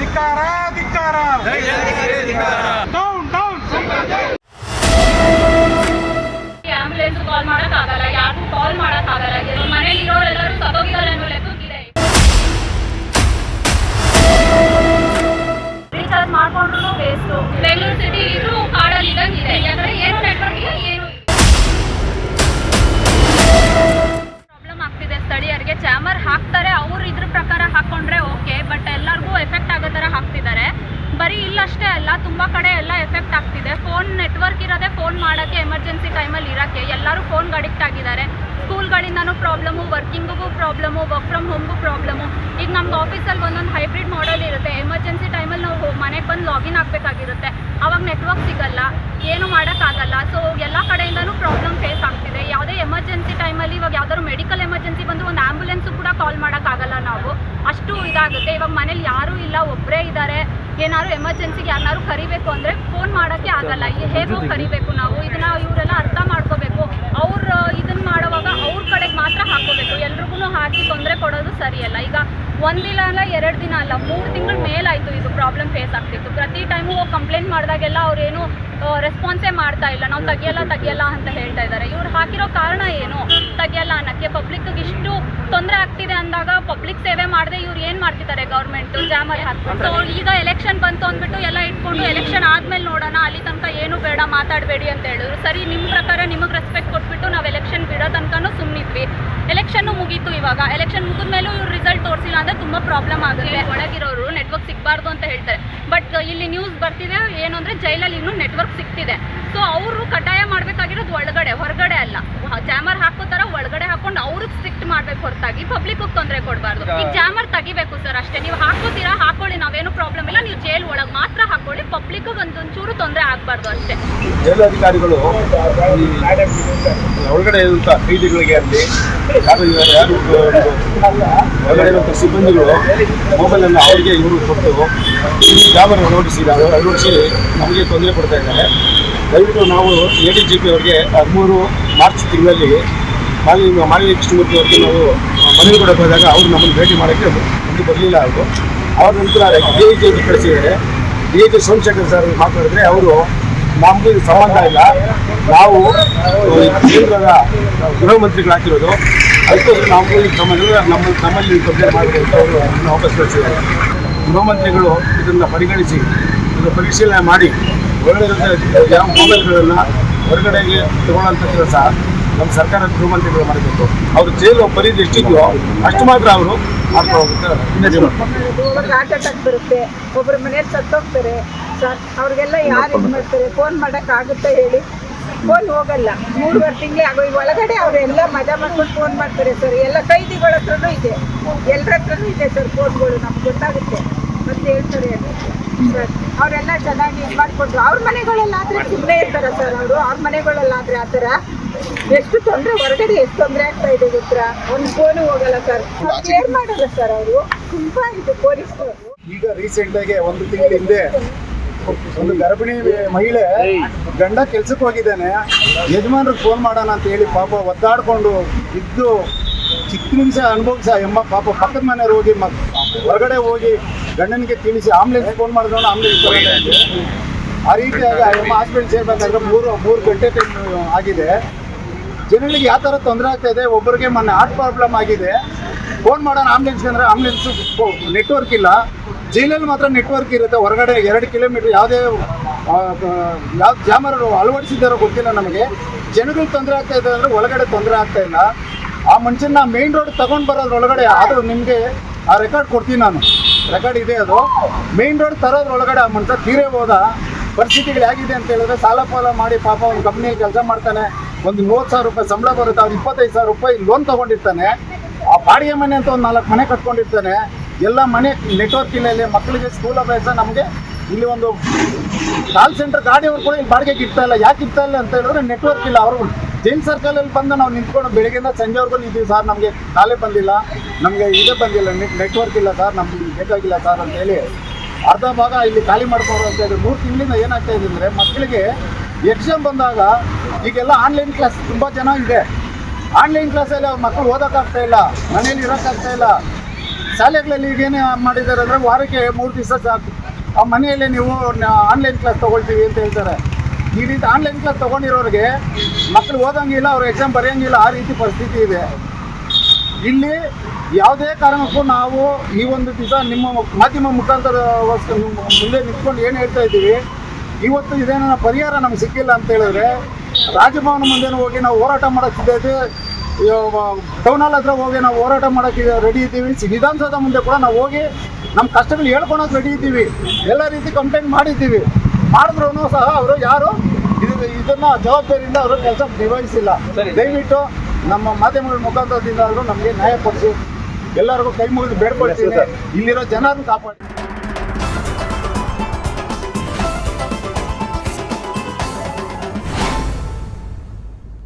ಧಿಕ್ಕಾರ ಧಿಕ್ಕಾರ down down ambulance ಕಾಲ್ ಮಾಡಕ್ಕಾಗಲ್ಲ ಯಾರಿಗೂ ಕಾಲ್ ಮಾಡಕ್ಕಾಗಲ್ಲ. ಮನೇಲಿ ಇರೋರೆಲ್ಲರೂ ಸತ್ತೋಗಿದ್ದಾರೆ ವರ್ಕಿಂಗಿಗೂ ಪ್ರಾಬ್ಲಮು ವರ್ಕ್ ಫ್ರಮ್ ಹೋಮ್ಗೂ ಪ್ರಾಬ್ಲಮು ಈಗ ನಮ್ದು ಆಫೀಸಲ್ಲಿ ಒಂದೊಂದು ಹೈಬ್ರಿಡ್ ಮಾಡಲ್ ಇರುತ್ತೆ. ಎಮರ್ಜೆನ್ಸಿ ಟೈಮಲ್ಲಿ ನಾವು ಮನೆಗೆ ಬಂದು ಲಾಗಿನ್ ಆಗಬೇಕಾಗಿರುತ್ತೆ. ಅವಾಗ ನೆಟ್ವರ್ಕ್ ಸಿಗಲ್ಲ. ಏನು ಮಾಡೋಕ್ಕಾಗಲ್ಲ ಸೊ ಎಲ್ಲ ಕಡೆಯಿಂದನೂ ಪ್ರಾಬ್ಲಮ್ ಫೇಸ್ ಆಗ್ತಿದೆ. ಯಾವುದೇ ಎಮರ್ಜೆನ್ಸಿ ಟೈಮಲ್ಲಿ ಇವಾಗ ಯಾವ್ದಾದ್ರು ಮೆಡಿಕಲ್ ಎಮರ್ಜೆನ್ಸಿ ಬಂದು ಒಂದು ಆ್ಯಂಬುಲೆನ್ಸು ಕೂಡ ಕಾಲ್ ಮಾಡೋಕ್ಕಾಗಲ್ಲ ನಾವು. ಅಷ್ಟು ಇದಾಗುತ್ತೆ. ಇವಾಗ ಮನೇಲಿ ಯಾರೂ ಇಲ್ಲ ಒಬ್ಬರೇ ಇದ್ದಾರೆ ಏನಾದ್ರು ಎಮರ್ಜೆನ್ಸಿಗೆ ಯಾರನ್ನಾರು ಕರಿಬೇಕು ಅಂದರೆ ಫೋನ್ ಮಾಡೋಕ್ಕೆ ಆಗಲ್ಲ. ಹೇಗೋ ಕರಿಬೇಕು ನಾವು. ಇದನ್ನ ಇವರೆಲ್ಲ ಅರ್ಥ ಮಾಡ್ಕೋಬೇಕು ಅವ್ರು ಇದನ್ನ ಮಾಡುವಾಗ ಅವ್ರ ಕಡೆಗೆ ಮಾತ್ರ ಹಾಕೋಬೇಕು ಎಲ್ರಿಗೂ ಹಾಕಿ ತೊಂದರೆ ಕೊಡೋದು ಸರಿಯಲ್ಲ ಈಗ ಒಂದಿನ ಅಲ್ಲ ಎರಡು ದಿನ ಅಲ್ಲ ಮೂರು ತಿಂಗಳ ಮೇಲಾಯಿತು ಇದು ಪ್ರಾಬ್ಲಮ್ ಫೇಸ್ ಆಗ್ತಿತ್ತು. ಪ್ರತಿ ಟೈಮು ಕಂಪ್ಲೇಂಟ್ ಮಾಡಿದಾಗೆಲ್ಲ ಅವ್ರೇನು ರೆಸ್ಪಾನ್ಸೇ ಮಾಡ್ತಾ ಇಲ್ಲ. ನಾವು ತೆಗಿಯಲ್ಲ ತೆಗಿಯಲ್ಲ ಅಂತ ಹೇಳ್ತಾ ಇದ್ದಾರೆ ಇವ್ರು ಹಾಕಿರೋ ಕಾರಣ ಏನು? ತೆಗಿಯಲ್ಲ ಅನ್ನೋಕ್ಕೆ ಪಬ್ಲಿಕ್ಗೆ ಇಷ್ಟು ತೊಂದರೆ ಆಗ್ತಿದೆ ಅಂದಾಗ ಪಬ್ಲಿಕ್ ಸೇವೆ ಮಾಡದೆ ಇವ್ರು ಏನು ಮಾಡ್ತಿದ್ದಾರೆ ಗೌರ್ಮೆಂಟ್ ಜಾಮಲ್ಲಿ ಹಾಕ್ಬಿಟ್ಟು. ಸೊ ಈಗ ಎಲೆಕ್ಷನ್ ಬಂತು ಅಂದ್ಬಿಟ್ಟು ಎಲ್ಲ ಇಟ್ಕೊಂಡು ಎಲೆಕ್ಷನ್ ಆದ್ಮೇಲೆ ನೋಡೋಣ, ಅಲ್ಲಿ ತನಕ ಏನು ಬೇಡ, ಮಾತಾಡಬೇಡಿ ಅಂತ ಹೇಳಿದ್ರು. ಸರಿ ನಿಮ್ಮ ಪ್ರಕಾರ ನಿಮಗೆ ರೆಸ್ಪೆಕ್ಟ್ ಕೊಟ್ಬಿಟ್ಟು ನಾವು ಎಲೆಕ್ಷನ್ ಬಿಡೋ ತನಕನೂ ಸುಮ್ಮನಿದ್ವಿ ಇವಾಗ ಎಲೆಕ್ಷನ್ ಮುಗಿದ ಮೇಲೂ ಇವ್ರು ರಿಸಲ್ಟ್ ತೋರಿಸಿಲ್ಲ ಅಂದ್ರೆ ತುಂಬ ಪ್ರಾಬ್ಲಮ್ ಆಗುತ್ತೆ. ಒಳಗಿರೋರು ನೆಟ್ವರ್ಕ್ ಸಿಗಬಾರ್ದು ಅಂತ ಹೇಳ್ತಾರೆ. ಬಟ್ ಇಲ್ಲಿ ನ್ಯೂಸ್ ಬರ್ತಿದೆ ಏನು ಅಂದ್ರೆ ಜೈಲಲ್ಲಿ ಇನ್ನೂ ನೆಟ್ವರ್ಕ್ ಸಿಗ್ತಿದೆ. ಸೊ ಅವರು ಕಡ್ಡಾಯ ಮಾಡ್ಬೇಕಾಗಿರೋದು ಒಳಗಡೆ ಹೊರಗಡೆ ಅಲ್ಲ. ಜಾಮರ್ ಹಾಕೋತಾರ ಒಳಗಡೆ ಹಾಕೊಂಡು ಅವ್ರಿಗೆ ಸ್ಟ್ರಿಕ್ಟ್ ಮಾಡ್ಬೇಕು ಹೊರತಾಗಿ. ಪಬ್ಲಿಕ್ ತೊಂದರೆ ಕೊಡಬಾರ್ದು. ಈಗ ಜಾಮರ್ ತೆಗಿಬೇಕು ಸರ್ ಅಷ್ಟೇ. ನೀವು ಹಾಕೋತೀರಾ ಹಾಕೊಳ್ಳಿ ನಾವೇನು ಪ್ರಾಬ್ಲಮ್ ಇಲ್ಲ ನೀವು ಜೈಲ್ ಒಳಗೆ ಮಾತ್ರ ಹಾಕೊಳ್ಳಿ ಪಬ್ಲಿಕ್ ಒಂದೊಂಚೂರು ತೊಂದರೆ ಆಗಬಾರ್ದು ಅಷ್ಟೇ. ಜಿಲ್ಲಾಧಿಕಾರಿಗಳು ಒಳಗಡೆ ಇರುವಂತಹ ಕೈದಿಗಳಿಗೆ ಅಲ್ಲಿ ಯಾರು ಯಾರು ಒಳಗಡೆ ಇರುವಂತಹ ಸಿಬ್ಬಂದಿಗಳು ಮೊಬೈಲನ್ನು ಅವರಿಗೆ ಇವರು ಕೊಟ್ಟು ಕ್ಯಾಮರಾ ನೋಟಿಸಿ ಅಳವಡಿಸಿ ನಮಗೆ ತೊಂದರೆ ಕೊಡ್ತಾ ಇದ್ದಾರೆ. ದಯವಿಟ್ಟು ನಾವು ಎ ಡಿ ಜಿ ಪಿ ಅವರಿಗೆ ಹದಿಮೂರು ಮಾರ್ಚ್ ತಿಂಗಳಲ್ಲಿ ಮಾಲಿ ಮಾಲಿನ್ಯ ಕೃಷ್ಣಮೂರ್ತಿ ಅವರಿಗೆ ನಾವು ಮನವಿ ಕೊಡಕ್ಕೆ ಹೋದಾಗ ಅವರು ನಮ್ಮನ್ನು ಭೇಟಿ ಮಾಡೋಕ್ಕೆ ಮುಂದೆ ಬರಲಿಲ್ಲ ಅವರು. ಅವ್ರ ನಂತರ ಐ ಜಿ ಕಳಿಸಿದ್ದಾರೆ. ಡಿ ಜಿ ಸೋಮಶೇಖರ್ ಸರ್ ಮಾತಾಡಿದ್ರೆ ಅವರು ನಮಗೂ ಸಂಬಂಧ ಇಲ್ಲ. ನಾವು ಕೇಂದ್ರದ ಗೃಹ ಮಂತ್ರಿಗಳಾಗಿರೋದು ಅದಕ್ಕೋಸ್ಕರ ನಮಗೂ ಈ ಸಂಬಂಧ ನಮ್ಮ ನಮ್ಮಲ್ಲಿ ತೊಂದರೆ ಮಾಡಬೇಕು ಅವರು ವಾಪಸ್ ಕಳಿಸಿದ್ದಾರೆ. ಗೃಹ ಮಂತ್ರಿಗಳು ಇದನ್ನು ಪರಿಗಣಿಸಿ, ಇದನ್ನು ಪರಿಶೀಲನೆ ಮಾಡಿ ಒಳ್ಳೆಯ ಯಾವ ಮೊಬೈಲ್ಗಳನ್ನು ಹೊರಗಡೆಗೆ ತಗೊಳ್ಳೋಂಥ ಕೆಲಸ ನಮ್ಮ ಸರ್ಕಾರದ ಗೃಹ ಮಂತ್ರಿಗಳು ಮಾಡಬೇಕು. ಅವರು ಜೈಲು ಪರಿಧಿ ಎಷ್ಟಿದೆಯೋ ಅಷ್ಟು ಮಾತ್ರ ಅವರು ಒಬ್ಬರಿಗೆ ಹಾರ್ಟ್ ಅಟ್ಯಾಕ್ ಬರುತ್ತೆ. ಒಬ್ಬರು ಮನೇಲಿ ಸತ್ತೋಗ್ತಾರೆ. ಸರ್ ಅವ್ರಿಗೆಲ್ಲ ಯಾರು ಇದು ಮಾಡ್ತಾರೆ? ಫೋನ್ ಮಾಡೋಕ್ಕಾಗುತ್ತೆ ಹೇಳಿ? ಫೋನ್ ಹೋಗಲ್ಲ. ಮೂರುವರೆ ತಿಂಗಳೇ ಆಗೋ ಈಗ ಒಳಗಡೆ ಅವರೆಲ್ಲ ಮಜಾ ಮಾಡ್ಕೊಂಡು ಫೋನ್ ಮಾಡ್ತಾರೆ ಸರ್ ಎಲ್ಲ ಕೈದಿಗಳ ಹತ್ರನೂ ಇದೆ. ಎಲ್ಲರ ಹತ್ರನೂ ಇದೆ ಸರ್ ಫೋನ್ಗಳು ನಮ್ಗೆ ಗೊತ್ತಾಗುತ್ತೆ. ಮತ್ತೆ ಹೇಳ್ತಾರೆ ಸರ್ ಅವರೆಲ್ಲ ಚೆನ್ನಾಗಿ ಇದು ಮಾಡಿಕೊಟ್ರು ಅವ್ರ ಮನೆಗಳಲ್ಲಾದರೆ ಸುಮ್ಮನೆ ಇರ್ತಾರೆ ಸರ್ ಅವರು? ಅವ್ರ ಮನೆಗಳಲ್ಲಾದರೆ ಆ ಥರ? ಎಷ್ಟು ತೊಂದರೆ ಹೊರಗಡೆ ಎಷ್ಟು ತೊಂದರೆ ಆಗ್ತಾ ಇದೆ ಗೊತ್ತಾ? ಒಂದು ಫೋನ್ ಹೋಗಲ್ಲ ಸರ್ ಕೇರ್ ಮಾಡಲ್ಲ ಸರ್ ಅವರು. ತುಂಬಾ ಇದು ಪೊಲೀಸ್ ಈಗ ರೀಸೆಂಟ್ ಆಗಿ ಒಂದು ತಿಂಗಳ ಹಿಂದೆ ಒಂದು ಗರ್ಭಿಣಿ ಮಹಿಳೆ ಗಂಡ ಕೆಲ್ಸಕ್ಕೆ ಹೋಗಿದ್ದಾನೆ. ಯಜಮಾನ್ರಿಗೆ ಫೋನ್ ಮಾಡೋಣ ಅಂತ ಹೇಳಿ ಪಾಪ ಒದ್ದಾಡ್ಕೊಂಡು ಇದ್ದು ಚಿಕ್ಕ ನಿಮಿಷ ಅನುಭವಿಸ ಎಮ್ಮ ಪಾಪ ಪಕ್ಕದ ಮನೆಯವ್ರು ಹೋಗಿ ಹೊರಗಡೆ ಹೋಗಿ ಗಂಡನಿಗೆ ತಿಳಿಸಿ ಆಂಬುಲೆನ್ಸ್ ಫೋನ್ ಮಾಡಿದ್ರು ಆಂಬುಲೆನ್ಸ್ ಆ ರೀತಿಯಾಗಿ ಆ ಎಮ್ಮ ಹಾಸ್ಪಿಟಲ್ ಸೇರ್ಬೇಕಾದ್ರೆ ಮೂರು ಮೂರು ಗಂಟೆ ಟೈಮ್ ಆಗಿದೆ. ಜನಗಳಿಗೆ ಯಾವ ಥರ ತೊಂದರೆ ಆಗ್ತಾ ಇದೆ, ಒಬ್ಬರಿಗೆ ಮೊನ್ನೆ ಹಾರ್ಟ್ ಪ್ರಾಬ್ಲಮ್ ಆಗಿದೆ. ಫೋನ್ ಮಾಡೋಣ ಆಂಬುಲೆನ್ಸ್ ಅಂದರೆ ಆಂಬುಲೆನ್ಸ್ ನೆಟ್ವರ್ಕ್ ಇಲ್ಲ. ಜೈಲಲ್ಲಿ ಮಾತ್ರ ನೆಟ್ವರ್ಕ್ ಇರುತ್ತೆ, ಹೊರಗಡೆ ಎರಡು ಕಿಲೋಮೀಟ್ರ್ ಯಾವುದೇ ಯಾವ ಜಾಮರು ಅಳವಡಿಸಿದ್ದಾರೋ ಗೊತ್ತಿಲ್ಲ ನಮಗೆ. ಜನಗಳು ತೊಂದರೆ ಆಗ್ತಾ ಇದೆ ಅಂದರೆ ಒಳಗಡೆ ತೊಂದರೆ ಆಗ್ತಾ ಇಲ್ಲ. ಆ ಮನುಷ್ಯನ ಮೇನ್ ರೋಡ್ ತಗೊಂಡು ಬರೋದ್ರೊಳಗಡೆ ಆದರೂ ನಿಮಗೆ ಆ ರೆಕಾರ್ಡ್ ಕೊಡ್ತೀನಿ ನಾನು. ರೆಕಾರ್ಡ್ ಇದೆ ಅದು. ಮೇನ್ ರೋಡ್ ತರೋದ್ರೊಳಗಡೆ ಆ ಮನುಷ್ಯ ತೀರೇ ಹೋದ ಪರಿಸ್ಥಿತಿಗಳು ಹೇಗಿದೆ ಅಂತ ಹೇಳಿದ್ರೆ ಸಾಲ ಪಾಲ ಮಾಡಿ ಪಾಪ ಒಂದು ಕಂಪ್ನಿಯಲ್ಲಿ ಕೆಲಸ ಮಾಡ್ತಾನೆ. ಒಂದು ಮೂವತ್ತು ಸಾವಿರ ರೂಪಾಯಿ ಸಂಬಳ ಬರುತ್ತೆ, ಅವ್ರು ಇಪ್ಪತ್ತೈದು ಸಾವಿರ ರೂಪಾಯಿ ಲೋನ್ ತಗೊಂಡಿರ್ತಾನೆ. ಆ ಬಾಡಿಗೆ ಮನೆ ಅಂತ ಒಂದು ನಾಲ್ಕು ಮನೆ ಕಟ್ಕೊಂಡಿರ್ತಾನೆ. ಎಲ್ಲ ಮನೆ ನೆಟ್ವರ್ಕ್ ಇಲ್ಲ ಮಕ್ಕಳಿಗೆ ಸ್ಕೂಲ್ ಅಭ್ಯಾಸ ನಮಗೆ ಇಲ್ಲಿ ಒಂದು ಕಾಲ್ ಸೆಂಟರ್ ಗಾಡಿಯವ್ರು ಕೂಡ ಇಲ್ಲಿ ಬಾಡಿಗೆಗೆ ಇರ್ತಾ ಇಲ್ಲ. ಯಾಕೆ ಇರ್ತಾ ಇಲ್ಲ ಅಂತ ಹೇಳಿದ್ರೆ ನೆಟ್ವರ್ಕ್ ಇಲ್ಲ. ಅವರು ಜೈನ್ ಸರ್ಕಲಲ್ಲಿ ಬಂದು ನಾವು ನಿಂತ್ಕೊಂಡು ಬೆಳಗ್ಗೆಯಿಂದ ಸಂಜೆವರೆಗೂ ಇದ್ದೀವಿ ಸರ್. ನಮಗೆ ಕಾಲೇ ಬಂದಿಲ್ಲ. ನಮಗೆ ಇದೇ ಬಂದಿಲ್ಲ. ನೆಟ್ವರ್ಕ್ ಇಲ್ಲ ಸರ್. ನಮ್ಗೆ ಬೇಕಾಗಿಲ್ಲ ಸರ್ ಅಂತ ಹೇಳಿ ಅರ್ಧ ಭಾಗ ಇಲ್ಲಿ ಖಾಲಿ ಮಾಡ್ಕೊಂಡು ಅಂತ ಹೇಳಿದ್ರೆ. ಮೂರು ತಿಂಗಳಿಂದ ಏನಾಗ್ತಾ ಇದೆ ಅಂದರೆ ಮಕ್ಕಳಿಗೆ ಎಕ್ಸಾಮ್ ಬಂದಾಗ ಈಗೆಲ್ಲ ಆನ್ಲೈನ್ ಕ್ಲಾಸ್ ತುಂಬ ಜನ ಇದೆ. ಆನ್ಲೈನ್ ಕ್ಲಾಸಲ್ಲಿ ಅವ್ರ ಮಕ್ಕಳು ಓದೋಕ್ಕಾಗ್ತಾ ಇಲ್ಲ, ಮನೇಲಿ ಇರೋಕ್ಕಾಗ್ತಾ ಇಲ್ಲ. ಶಾಲೆಗಳಲ್ಲಿ ಈಗೇನೇ ಮಾಡಿದ್ದಾರೆ ಅಂದರೆ ವಾರಕ್ಕೆ ಮೂರು ದಿವಸ ಸಾಕು. ಆ ಮನೆಯಲ್ಲೇ ನೀವು ಆನ್ಲೈನ್ ಕ್ಲಾಸ್ ತೊಗೊಳ್ತೀವಿ ಅಂತ ಹೇಳ್ತಾರೆ. ಈ ರೀತಿ ಆನ್ಲೈನ್ ಕ್ಲಾಸ್ ತೊಗೊಂಡಿರೋರಿಗೆ ಮಕ್ಕಳು ಓದಂಗಿಲ್ಲ, ಅವ್ರು ಎಕ್ಸಾಮ್ ಬರೆಯೋಂಗಿಲ್ಲ, ಆ ರೀತಿ ಪರಿಸ್ಥಿತಿ ಇದೆ. ಇಲ್ಲಿ ಯಾವುದೇ ಕಾರಣಕ್ಕೂ ನಾವು ಈ ಒಂದು ದಿವಸ ನಿಮ್ಮ ಮಾಧ್ಯಮ ಮುಖಾಂತರ ಮುಂದೆ ನಿಂತ್ಕೊಂಡು ಏನು ಹೇಳ್ತಾ ಇದ್ದೀವಿ, ಇವತ್ತು ಇದೇನೋ ಪರಿಹಾರ ನಮ್ಗೆ ಸಿಕ್ಕಿಲ್ಲ ಅಂತ ಹೇಳಿದ್ರೆ ರಾಜಭವನ ಮುಂದೆ ಹೋಗಿ ನಾವು ಹೋರಾಟ ಮಾಡೋಕ್ಕಿದ್ದೇವೆ. ಟೌನ್ ಹಾಲ್ ಹತ್ರ ಹೋಗಿ ನಾವು ಹೋರಾಟ ಮಾಡೋಕ್ಕೆ ರೆಡಿ ಇದ್ದೀವಿ. ವಿಧಾನಸೌಧ ಮುಂದೆ ಕೂಡ ನಾವು ಹೋಗಿ ನಮ್ಮ ಕಷ್ಟಗಳು ಹೇಳ್ಕೊಳಕ್ಕೆ ರೆಡಿ ಇದ್ದೀವಿ. ಎಲ್ಲ ರೀತಿ ಕಂಪ್ಲೇಂಟ್ ಮಾಡಿದ್ದೀವಿ. ಮಾಡಿದ್ರು ಸಹ ಅವರು ಯಾರು ಇದು ಇದನ್ನ ಜವಾಬ್ದಾರಿಯಿಂದ ಅವರು ಕೆಲಸ ನಿರ್ವಹಿಸಿಲ್ಲ ದಯವಿಟ್ಟು ನಮ್ಮ ಮಾಧ್ಯಮಗಳ ಮುಖಾಂತರದಿಂದ ಆದರೂ ನಮಗೆ ನ್ಯಾಯ ಕೊಡಿಸಿ ಎಲ್ಲರಿಗೂ ಕೈ ಮುಗಿದು ಬೇಡ್ಕೊಳ್ತೀವಿ ಇಲ್ಲಿರೋ ಜನರನ್ನು ಕಾಪಾಡಿ.